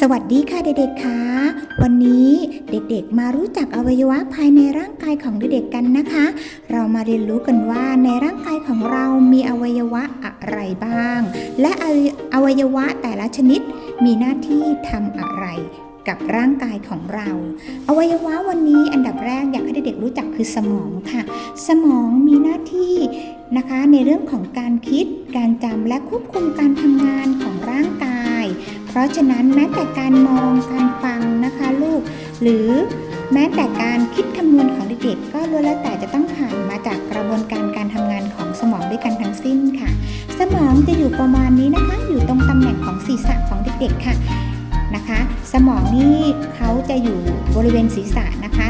สวัสดีค่ะเด็กๆค่ะวันนี้เด็กๆมารู้จักอวัยวะภายในร่างกายของเด็กๆกันนะคะ เรามาเรียนรู้กันว่าในร่างกายของเรามีอวัยวะอะไรบ้าง และอวัยวะแต่ละชนิดมีหน้าที่ทำอะไรกับร่างกายของเรา อวัยวะวันนี้อันดับแรกอยากให้เด็กๆรู้จักคือสมองค่ะ สมองมีหน้าที่นะคะในเรื่องของการคิด การจำและควบคุมการทำงานของ เพราะฉะนั้นแม้แต่การมองการฟังนะคะลูก หรือแม้แต่การคิดคำนวณของเด็กๆก็ล้วนแล้วแต่จะต้องผ่านมาจากกระบวนการการทำงานของสมองด้วยกันทั้งสิ้นค่ะ สมองจะอยู่ประมาณนี้นะคะ อยู่ตรงตำแหน่งของศีรษะของเด็กๆค่ะนะคะ สมองนี่เขาจะอยู่บริเวณศีรษะนะคะ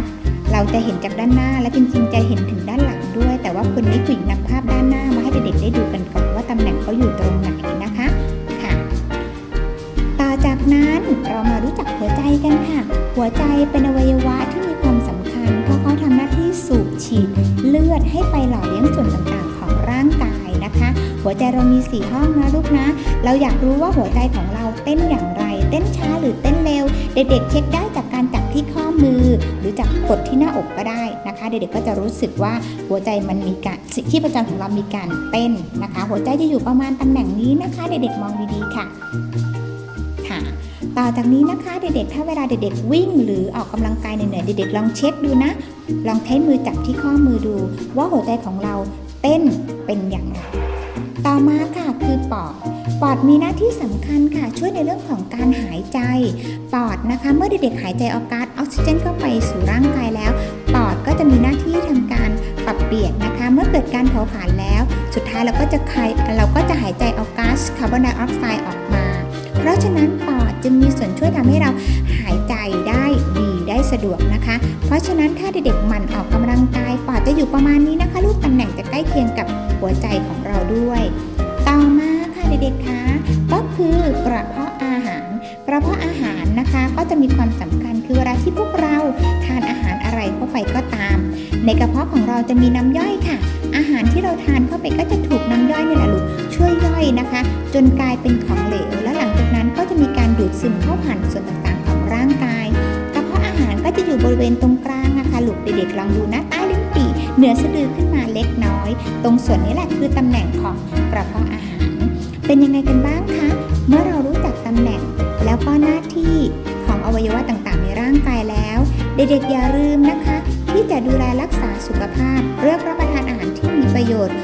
เราจะเห็นจากด้านหน้าและจริงๆจะเห็นถึงด้านหลังด้วย แต่ว่าคนนี้คุยนำภาพด้านหน้ามาให้เด็กๆได้ดูกันก่อนว่าตำแหน่งเขาอยู่ตรงไหนนะคะ เรามารู้จักหัวใจกันค่ะ หัวใจเป็นอวัยวะที่มีความสำคัญ เพราะเขาทำหน้าที่สูบฉีดเลือดให้ไปหล่อเลี้ยงส่วนต่างๆ ของร่างกายนะคะ หัวใจเรามีสี่ห้องนะลูกนะ เราอยากรู้ว่าหัวใจของเราเต้นอย่างไร เต้นช้าหรือเต้นเร็ว เด็กๆเช็คได้จากการจับที่ข้อมือ หรือจับกดที่หน้าอกก็ได้นะคะ เด็กๆก็จะรู้สึกว่าหัวใจมันมีการชีพจรของเรามีการเต้นนะคะ หัวใจจะอยู่ประมาณตำแหน่งนี้นะคะ เด็กๆมองดีๆค่ะ ต่อจากนี้นะคะเด็กๆ ถ้าเวลาเด็กๆ วิ่งหรือออกกำลังกายเหนื่อยๆ เด็กๆ ลองเช็คดูนะ ลองใช้มือจับที่ข้อมือดู ว่าหัวใจของเราเต้นเป็นอย่างไร ต่อมาค่ะคือปอด ปอดมีหน้าที่สำคัญค่ะ ช่วยในเรื่องของการหายใจ ปอดนะคะ เมื่อเด็กๆ หายใจเอาก๊าซออกซิเจนเข้าไปสู่ร่างกายแล้ว ปอดก็จะมีหน้าที่ทำการปรับเปลี่ยนนะคะ เมื่อเกิดการเผาผลาญแล้ว สุดท้ายเราก็จะคายเราก็จะหายใจเอาก๊าซคาร์บอนไดออกไซด์ออกมา เพราะฉะนั้นปอดจึงมีส่วนช่วยทำให้เราหายใจได้ดีได้สะดวกนะคะ เพราะฉะนั้นถ้าเด็กๆหมั่นออกกำลังกายปอดจะอยู่ประมาณนี้นะคะ ลูกตำแหน่งจะใกล้เคียงกับหัวใจของเราด้วย ต่อมาค่ะเด็กๆคะก็คือกระเพาะอาหาร กระเพาะอาหารนะคะก็จะมีความสำคัญคือเวลาที่พวกเราทานอาหารอะไรเข้าไปก็ตาม ในกระเพาะของเราจะมีน้ำย่อยค่ะ อาหารที่เราทานเข้าไปก็จะถูกน้ำย่อยนี่แหละลูกช่วยย่อยนะคะ จนกลายเป็นของเหลว ก็จะมีการดูดซึมเข้าผ่านส่วนต่างๆของร่างกายกระเพาะอาหารก็จะอยู่บริเวณตรงกลางนะคะลูกเด็กๆลองดูนะใต้ลิ้นปี่เหนือสะดือขึ้นมาเล็กน้อย ตรงส่วนนี้แหละคือตำแหน่งของกระเพาะอาหาร เป็นยังไงกันบ้างคะเมื่อเรารู้จักตำแหน่ง แล้วก็หน้าที่ของอวัยวะต่างๆ ในร่างกายแล้ว เด็กๆอย่าลืมนะคะ ที่จะดูแลรักษาสุขภาพเลือกรับประทานอาหารที่มีประโยชน์